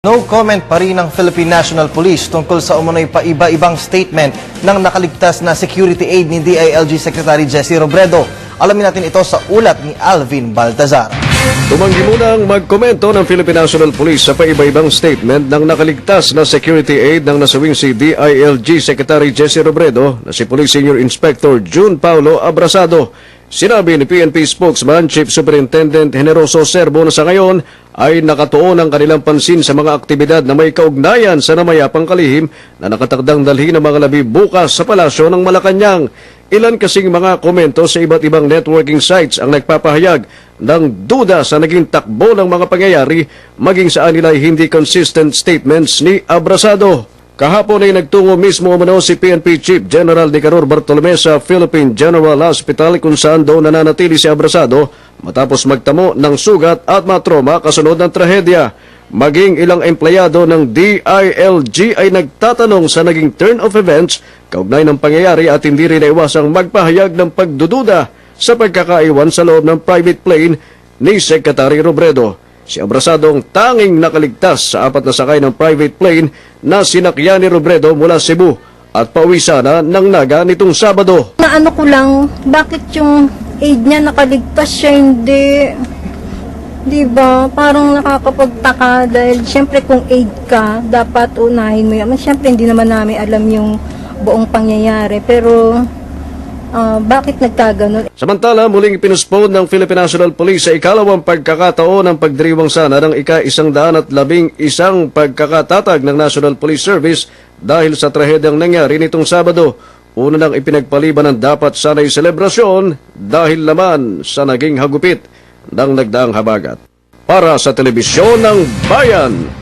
No comment pa rin ng Philippine National Police tungkol sa umunoy pa iba-ibang statement ng nakaligtas na security aid ni DILG Secretary Jesse Robredo. Alamin natin ito sa ulat ni Alvin Baltazar. Tumanggi munang magkomento ng Philippine National Police sa paiba-ibang statement ng nakaligtas na security aid ng nasawing si DILG Secretary Jesse Robredo na si Police Senior Inspector June Paulo Abrasado. Sinabi ni PNP spokesman Chief Superintendent Generoso Serbo na sa ngayon ay nakatuon ang kanilang pansin sa mga aktibidad na may kaugnayan sa namayapang kalihim na nakatakdang dalhin ng mga labi bukas sa palasyo ng Malacanang. Ilan kasing mga komento sa iba't ibang networking sites ang nagpapahayag ng duda sa naging takbo ng mga pangyayari maging saan nila hindi consistent statements ni Abrasado. Kahapon ay nagtungo mismo umano si PNP Chief General Nicanor Bartolome sa Philippine General Hospital kung saan doon nananatili si Abrasado matapos magtamo ng sugat at matroma kasunod ng trahedya. Maging ilang empleyado ng DILG ay nagtatanong sa naging turn of events kaugnay ng pangyayari at hindi rin naiwasang magpahayag ng pagdududa sa pagkakaiwan sa loob ng private plane ni Secretary Robredo. Si Abrasado ang tanging nakaligtas sa apat na sakay ng private plane na sinakyan ni Robredo mula Cebu at pauwi sana ng Naga nitong Sabado. Na ano ko lang, bakit yung aid niya nakaligtas siya hindi? Di ba? Parang nakakapagtaka dahil syempre kung aid ka, dapat unahin mo yan. Syempre hindi naman namin alam yung buong pangyayari. Pero ah, bakit nagkaganon? Samantala, muling pinuspone ng Philippine National Police sa ikalawang pagkakataon ng pagdiriwang sana ng ika-isang daan at labing isang pagkakatatag ng National Police Service dahil sa trahedyang nangyari nitong Sabado. Una nang ipinagpaliban ng dapat sanay selebrasyon dahil naman sa naging hagupit ng nagdaang habagat. Para sa telebisyon ng Bayan,